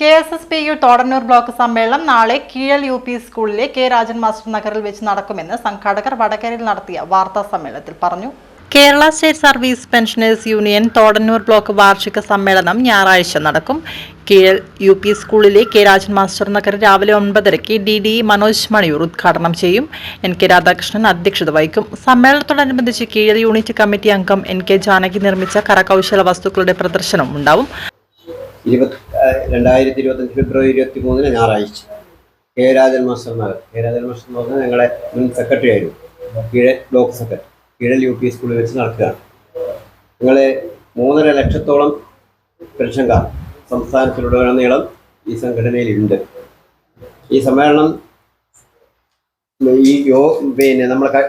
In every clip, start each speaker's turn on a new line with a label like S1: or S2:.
S1: K S S P U Thodannur block സമ്മേളനം നാളെ Keezhal U P സ്കൂളിലെ കെ രാജൻ മാസ്റ്റർ നഗറിൽ വെച്ച് നടക്കുമെന്ന് സംഘാടകർ വടകരയിൽ നടത്തിയ വാർത്താ സമ്മേളനത്തിൽ പറഞ്ഞു. Kerala state service pensioners union Thodannur block വാർഷിക സമ്മേളനം ഞായറാഴ്ച നടക്കും. കീഴൽ യു പി സ്കൂളിലെ കെ രാജൻ മാസ്റ്റർ നഗർ രാവിലെ ഒൻപതരയ്ക്ക് ഡി ഡി മനോജ് മണിയൂർ ഉദ്ഘാടനം ചെയ്യും. എൻ കെ രാധാകൃഷ്ണൻ അധ്യക്ഷത വഹിക്കും. സമ്മേളനത്തോടനുബന്ധിച്ച് കീഴൽ യൂണിറ്റ് കമ്മിറ്റി അംഗം എൻ കെ ജാനകി നിർമ്മിച്ച കരകൗശല വസ്തുക്കളുടെ പ്രദർശനം ഉണ്ടാവും.
S2: ഇരുപത്തി രണ്ടായിരത്തി ഇരുപത്തഞ്ച് ഫെബ്രുവരി ഇരുപത്തി മൂന്നിന് ഞായറാഴ്ച. K Rajan master Nagar K Rajan master എന്ന് പറഞ്ഞാൽ ഞങ്ങളെ മുൻ സെക്രട്ടറി ആയിരുന്നു. Keezhal block secretary Keezhal U P സ്കൂളിൽ വെച്ച് നടക്കുകയാണ്. ഞങ്ങൾ മൂന്നര ലക്ഷത്തോളം പെൻഷൻകാർ സംസ്ഥാനത്തിലുടനീളം ഈ സംഘടനയിലുണ്ട്. ഈ സമ്മേളനം ഈ യോ പിന്നെ നമ്മളെ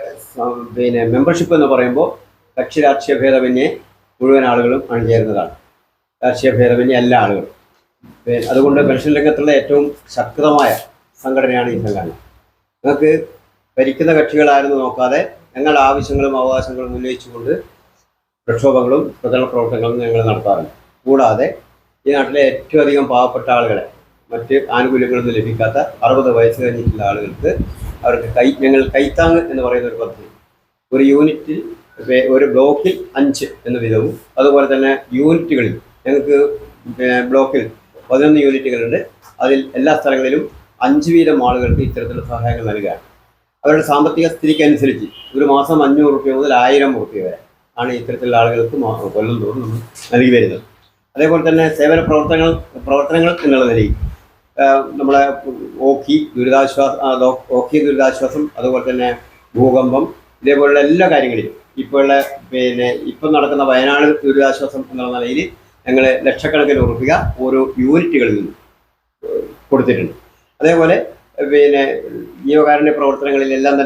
S2: പിന്നെ മെമ്പർഷിപ്പ് എന്ന് പറയുമ്പോൾ കക്ഷി രാഷ്ട്രീയ ഭേദമന്യേ മുഴുവൻ ആളുകളും അണിചേരുന്നതാണ്. രാഷ്ട്രീയ ഭേദമന്യ എല്ലാ ആളുകളും അതുകൊണ്ട് പെൻഷൻ രംഗത്തുള്ള ഏറ്റവും ശക്തമായ സംഘടനയാണ് ഈ സംഘടന. ഞങ്ങൾക്ക് ഭരിക്കുന്ന കക്ഷികളായിരുന്നു നോക്കാതെ ഞങ്ങളുടെ ആവശ്യങ്ങളും അവകാശങ്ങളും ഉന്നയിച്ചുകൊണ്ട് പ്രക്ഷോഭങ്ങളും പ്രചരണ പ്രവർത്തനങ്ങളും ഞങ്ങൾ നടത്താറുണ്ട്. കൂടാതെ ഈ നാട്ടിലെ ഏറ്റവും അധികം പാവപ്പെട്ട ആളുകളെ മറ്റ് ആനുകൂല്യങ്ങളൊന്നും ലഭിക്കാത്ത അറുപത് വയസ്സ് കഴിഞ്ഞിട്ടുള്ള ആളുകൾക്ക് അവർക്ക് കൈ ഞങ്ങൾ കൈത്താങ് എന്ന് പറയുന്ന ഒരു പദ്ധതി. ഒരു യൂണിറ്റിൽ ഒരു ബ്ലോക്കിൽ അഞ്ച് എന്ന വിധവും അതുപോലെ തന്നെ യൂണിറ്റുകളിൽ ഞങ്ങൾക്ക് ബ്ലോക്കിൽ പതിനൊന്ന് യൂണിറ്റുകളുണ്ട് അതിൽ എല്ലാ സ്ഥലങ്ങളിലും അഞ്ച് വീതം ആളുകൾക്ക് ഇത്തരത്തിലുള്ള സഹായങ്ങൾ നൽകുകയാണ് അവരുടെ സാമ്പത്തിക സ്ഥിതിക്ക് അനുസരിച്ച് ഒരു മാസം അഞ്ഞൂറ് റുപ്യ മുതൽ ആയിരം റുപ്യ വരെ ആണ് ഇത്തരത്തിലുള്ള ആളുകൾക്ക് കൊല്ലം തോറും നമ്മൾ നൽകി വരുന്നത്. അതേപോലെ തന്നെ സേവന പ്രവർത്തനങ്ങൾ പ്രവർത്തനങ്ങൾ എന്നുള്ള നിലയിൽ നമ്മുടെ ഓക്കി ദുരിതാശ്വാസ ഓക്കി ദുരിതാശ്വാസം അതുപോലെ തന്നെ ഭൂകമ്പം ഇതേപോലുള്ള എല്ലാ കാര്യങ്ങളിലും ഇപ്പോഴുള്ള പിന്നെ ഇപ്പം നടക്കുന്ന വയനാട് ദുരിതാശ്വാസം എന്നുള്ള നിലയിൽ ഞങ്ങൾ ലക്ഷക്കണക്കിന് ഉറപ്പിക ഓരോ യൂണിറ്റുകളിൽ നിന്നും കൊടുത്തിട്ടുണ്ട്. അതേപോലെ പിന്നെ ജീവകാരുണ്യ പ്രവർത്തനങ്ങളിലെല്ലാം തന്നെ